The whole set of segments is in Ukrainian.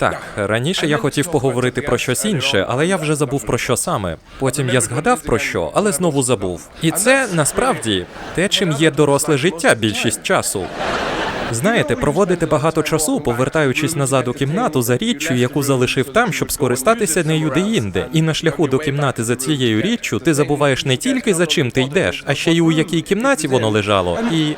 Так, раніше я хотів поговорити про щось інше, але я вже забув про що саме. Потім я згадав про що, але знову забув. І це насправді те, чим є доросле життя більшість часу. Знаєте, проводити багато часу, повертаючись назад у кімнату за річчю, яку залишив там, щоб скористатися нею де-інде. І на шляху до кімнати за цією річчю ти забуваєш не тільки за чим ти йдеш, а ще й у якій кімнаті воно лежало. І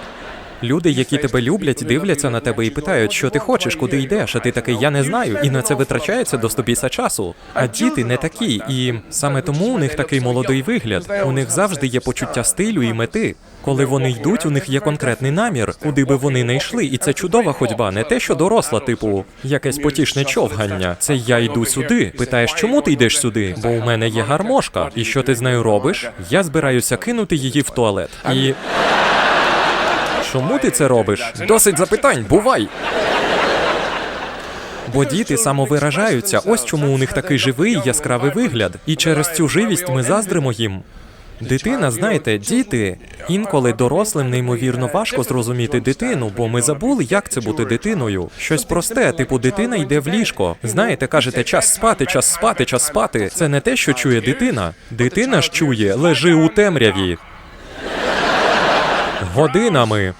люди, які тебе люблять, дивляться на тебе і питають, що ти хочеш, куди йдеш. А ти такий, я не знаю, і на це витрачається до стобіса часу. А діти не такі, і саме тому у них такий молодий вигляд. У них завжди є почуття стилю і мети. Коли вони йдуть, у них є конкретний намір, куди би вони не йшли, і це чудова ходьба, не те, що доросла, типу, якесь потішне човгання. Це я йду сюди. Питаєш, чому ти йдеш сюди? Бо у мене є гармошка. І що ти з нею робиш? Я збираюся кинути її в туалет. І. Чому ти це робиш? Досить запитань, бувай! Бо діти самовиражаються, ось чому у них такий живий яскравий вигляд. І через цю живість ми заздримо їм. Дитина, знаєте, діти інколи дорослим неймовірно важко зрозуміти дитину, бо ми забули, як це бути дитиною. Щось просте, типу, дитина йде в ліжко. Знаєте, кажете, час спати, час спати, час спати. Це не те, що чує дитина. Дитина ж чує, лежи у темряві. Годинами.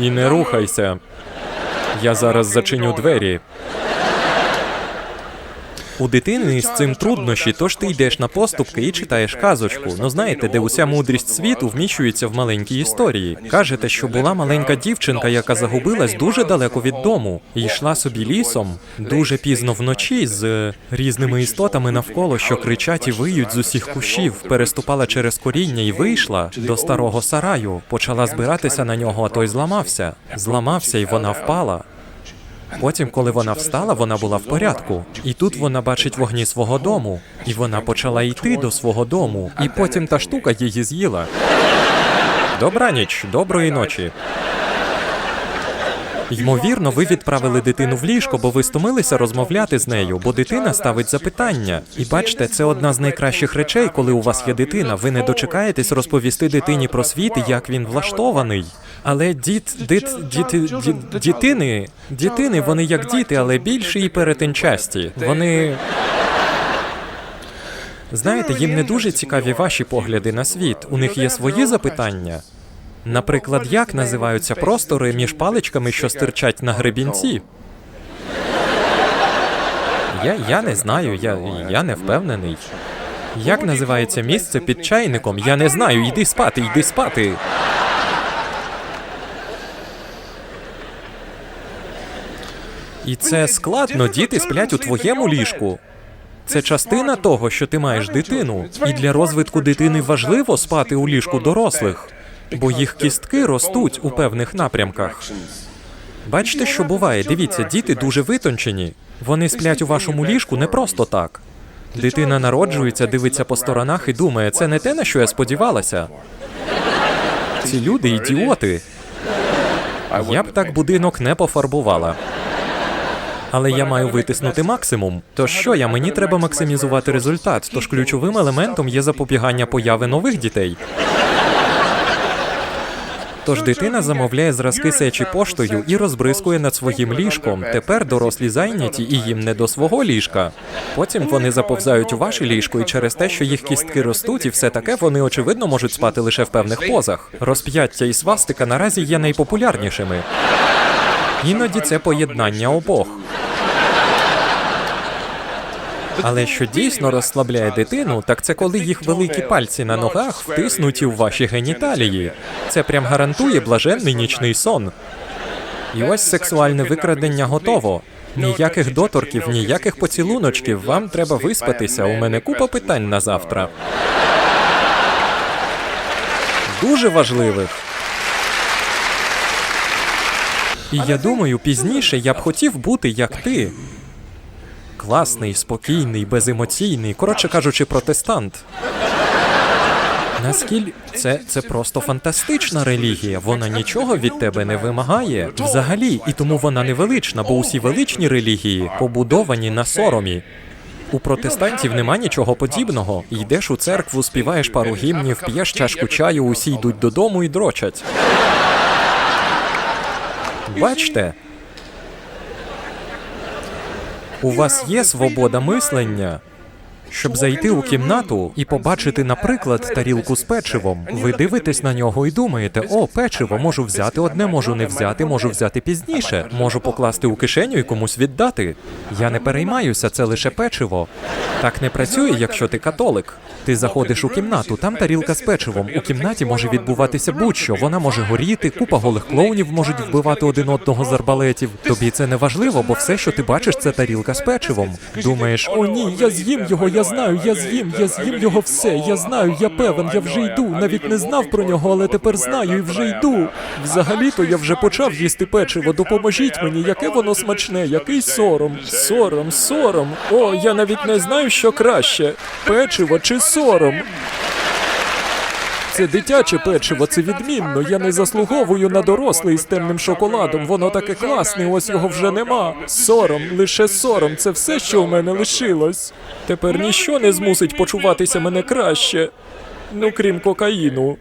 І не рухайся. Я зараз зачиню двері. У дитини з цим труднощі, тож ти йдеш на поступки і читаєш казочку. Ну знаєте, де уся мудрість світу вміщується в маленькій історії. Кажете, що була маленька дівчинка, яка загубилась дуже далеко від дому, і йшла собі лісом дуже пізно вночі з різними істотами навколо, що кричать і виють з усіх кущів, переступала через коріння і вийшла до старого сараю. Почала збиратися на нього, а той зламався. Зламався, і вона впала. Потім, коли вона встала, вона була в порядку. І тут вона бачить вогні свого дому. І вона почала йти до свого дому. І потім та штука її з'їла. Добраніч, доброї ночі. Ймовірно, ви відправили дитину в ліжко, бо ви стомилися розмовляти з нею, бо дитина ставить запитання. І бачите, це одна з найкращих речей, коли у вас є дитина. Ви не дочекаєтесь розповісти дитині про світ і як він влаштований. Але діт, дит, діти, діт, дітини, дітини, вони як діти, але більші і перетинчасті. Вони. Знаєте, їм не дуже цікаві ваші погляди на світ. У них є свої запитання. Наприклад, як називаються простори між паличками, що стирчать на гребінці? Я, я не знаю, я, я не впевнений. Як називається місце під чайником? Я не знаю. Йди спати, йди спати. І це складно, діти сплять у твоєму ліжку. Це частина того, що ти маєш дитину. І для розвитку дитини важливо спати у ліжку дорослих, бо їх кістки ростуть у певних напрямках. Бачите, що буває? Дивіться, діти дуже витончені. Вони сплять у вашому ліжку не просто так. Дитина народжується, дивиться по сторонах і думає, це не те, на що я сподівалася. Ці люди ідіоти. Я б так будинок не пофарбувала. Але я маю витиснути максимум. То що я? Мені треба максимізувати результат. Тож ключовим елементом є запобігання появи нових дітей. Тож дитина замовляє зразки сечі поштою і розбризкує над своїм ліжком. Тепер дорослі зайняті і їм не до свого ліжка. Потім вони заповзають у ваше ліжко, і через те, що їх кістки ростуть, і все таке, вони очевидно можуть спати лише в певних позах. Розп'яття і свастика наразі є найпопулярнішими. Іноді це поєднання обох. Але що дійсно розслабляє дитину, так це коли їх великі пальці на ногах втиснуті в ваші геніталії. Це прям гарантує блаженний нічний сон. І ось сексуальне викрадення готово. Ніяких доторків, ніяких поцілуночків. Вам треба виспатися. У мене купа питань на завтра. Дуже важливих. І я думаю, пізніше я б хотів бути як ти. Класний, спокійний, беземоційний, коротше кажучи, протестант. Наскільки це, це просто фантастична релігія. Вона нічого від тебе не вимагає взагалі, і тому вона невелична, бо усі величні релігії побудовані на соромі. У протестантів нема нічого подібного. Йдеш у церкву, співаєш пару гімнів, п'єш чашку чаю, усі йдуть додому і дрочать. Бачте, У вас є свобода мислення. Щоб зайти у кімнату і побачити, наприклад, тарілку з печивом, ви дивитесь на нього і думаєте: о, печиво, можу взяти одне, можу не взяти, можу взяти пізніше, можу покласти у кишеню і комусь віддати. Я не переймаюся, це лише печиво. Так не працює, якщо ти католик. Ти заходиш у кімнату, там тарілка з печивом. У кімнаті може відбуватися будь-що. Вона може горіти, купа голих клоунів можуть вбивати один одного з арбалетів. Тобі це не важливо, бо все, що ти бачиш, це тарілка з печивом. Думаєш, о ні, я з'їм його, я знаю, я з'їм, я з'їм його все. Я знаю, я певен, я вже йду. Навіть не знав про нього, але тепер знаю і вже йду. Взагалі-то я вже почав їсти печиво. Допоможіть мені, яке воно смачне, який сором. Сором, сором. О, я навіть не знаю, що краще: печиво чи сором. Це дитяче печиво, це відмінно. Я не заслуговую на дорослий з темним шоколадом. Воно таке класне, ось його вже нема. Сором, лише сором, це все, що у мене лишилось. Тепер ніщо не змусить почуватися мене краще. Ну, крім кокаїну.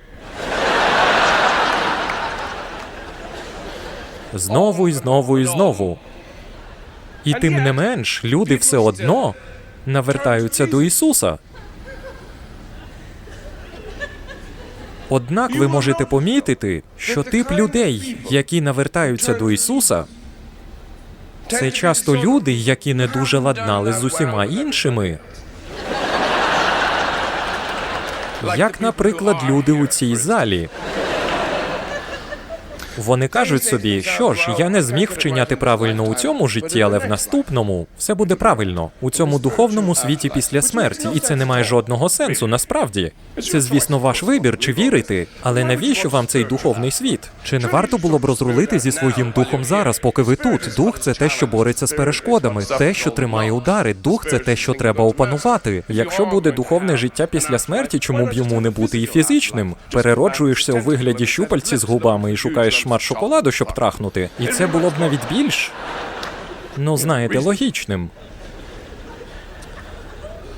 Знову і знову і знову. І тим не менш, люди все одно навертаються до Ісуса. Однак ви можете помітити, що тип людей, які навертаються до Ісуса, це часто люди, які не дуже ладнали з усіма іншими. Як, наприклад, люди у цій залі. Вони кажуть собі, що ж, я не зміг вчиняти правильно у цьому житті, але в наступному все буде правильно у цьому духовному світі після смерті, і це не має жодного сенсу. Насправді, це, звісно, ваш вибір, чи вірити. Але навіщо вам цей духовний світ? Чи не варто було б розрулити зі своїм духом зараз, поки ви тут? Дух це те, що бореться з перешкодами, те, що тримає удари. Дух це те, що треба опанувати. Якщо буде духовне життя після смерті, чому б йому не бути і фізичним? Перероджуєшся у вигляді щупальці з губами і шукаєш шмат шоколаду, щоб трахнути. І це було б навіть більш. Ну, знаєте, логічним.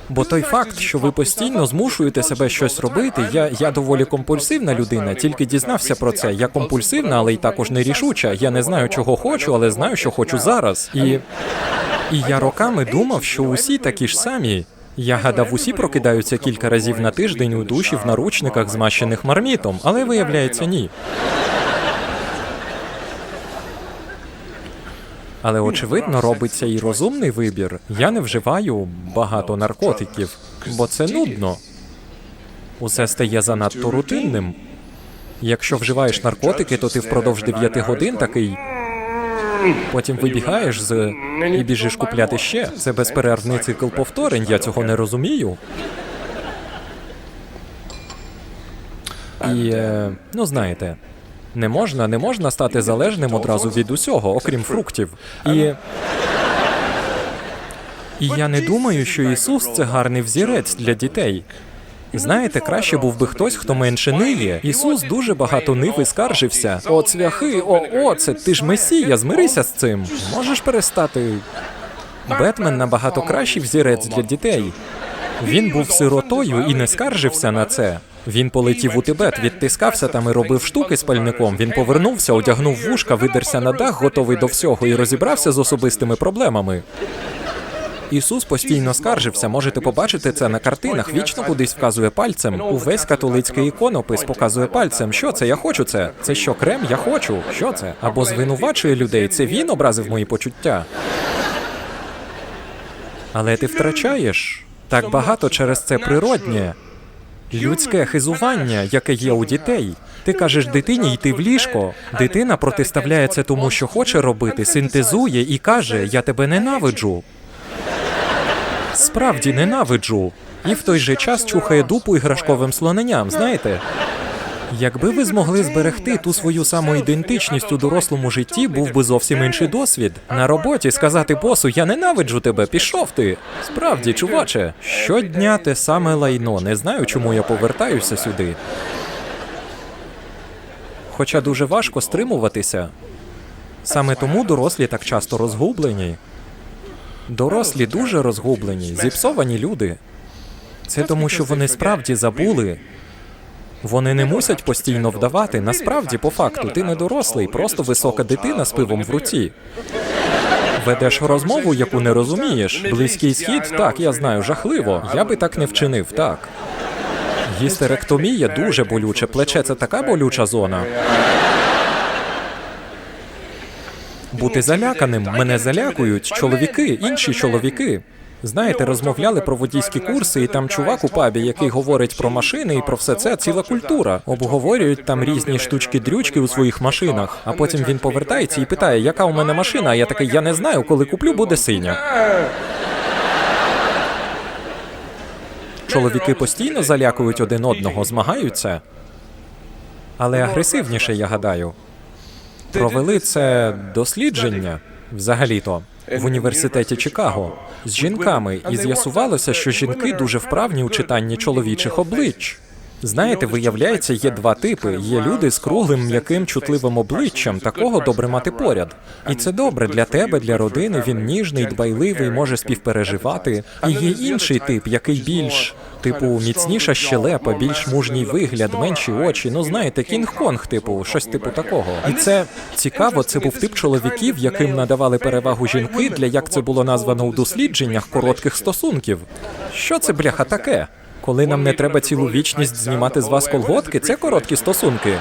Бо той факт, що ви постійно змушуєте себе щось робити, я, я доволі компульсивна людина, тільки дізнався про це. Я компульсивна, але й також нерішуча. Я не знаю, чого хочу, але знаю, що хочу зараз. І, і я роками думав, що усі такі ж самі. Я гадав, усі прокидаються кілька разів на тиждень у душі в наручниках, змащених мармітом, але виявляється, ні. Але очевидно робиться і розумний вибір. Я не вживаю багато наркотиків, бо це нудно. Усе стає занадто рутинним. Якщо вживаєш наркотики, то ти впродовж 9 годин такий. Потім вибігаєш з і біжиш купляти ще. Це безперервний цикл повторень. Я цього не розумію. І е, ну знаєте, не можна, не можна стати залежним одразу від усього, окрім фруктів. І. І я не думаю, що Ісус це гарний взірець для дітей. Знаєте, краще був би хтось, хто менше ниє. Ісус дуже багато нив і скаржився. О, цвяхи, о, оце, ти ж месія, змирися з цим. Можеш перестати. Бетмен набагато кращий взірець для дітей. Він був сиротою і не скаржився на це. Він полетів у Тибет, відтискався там і робив штуки з пальником. Він повернувся, одягнув вушка, видерся на дах, готовий до всього, і розібрався з особистими проблемами. Ісус постійно скаржився. Можете побачити це на картинах. Вічно кудись вказує пальцем. Увесь католицький іконопис показує пальцем. Що це? Я хочу це. Це що, крем? Я хочу. Що це? Або звинувачує людей. Це він образив мої почуття. Але ти втрачаєш так багато через це природнє. Людське хизування, яке є у дітей. Ти кажеш дитині йти в ліжко. Дитина протиставляється тому, що хоче робити, синтезує і каже: Я тебе ненавиджу. Справді ненавиджу. І в той же час чухає дупу іграшковим слоненям, знаєте? Якби ви змогли зберегти ту свою самоідентичність у дорослому житті, був би зовсім інший досвід. На роботі сказати босу, я ненавиджу тебе, пішов ти. Справді, чуваче, щодня те саме лайно. Не знаю, чому я повертаюся сюди. Хоча дуже важко стримуватися. Саме тому дорослі так часто розгублені. Дорослі дуже розгублені, зіпсовані люди. Це тому, що вони справді забули. Вони не мусять постійно вдавати. Насправді, по факту, ти не дорослий, просто висока дитина з пивом в руці. Ведеш розмову, яку не розумієш. Близький схід, так, я знаю, жахливо. Я би так не вчинив, так. Гістеректомія дуже болюче. Плече це така болюча зона. Бути заляканим. Мене залякують чоловіки, інші чоловіки. Знаєте, розмовляли про водійські курси, і там чувак у пабі, який говорить про машини і про все це ціла культура. Обговорюють там різні штучки-дрючки у своїх машинах. А потім він повертається і питає, яка у мене машина. А я такий, я не знаю, коли куплю, буде синя. Чоловіки постійно залякують один одного, змагаються. Але агресивніше, я гадаю. Провели це дослідження взагалі-то в університеті Чикаго з жінками, і з'ясувалося, що жінки дуже вправні у читанні чоловічих облич. Знаєте, виявляється, є два типи: є люди з круглим, м'яким, чутливим обличчям. Такого добре мати поряд. І це добре для тебе, для родини. Він ніжний, дбайливий, може співпереживати. І є інший тип, який більш типу міцніша щелепа, більш мужній вигляд, менші очі. Ну знаєте, кінг-конг, типу, щось типу такого. І це цікаво. Це був тип чоловіків, яким надавали перевагу жінки для як це було названо у дослідженнях коротких стосунків. Що це бляха таке? Коли нам не треба цілу вічність знімати з вас колготки, це короткі стосунки.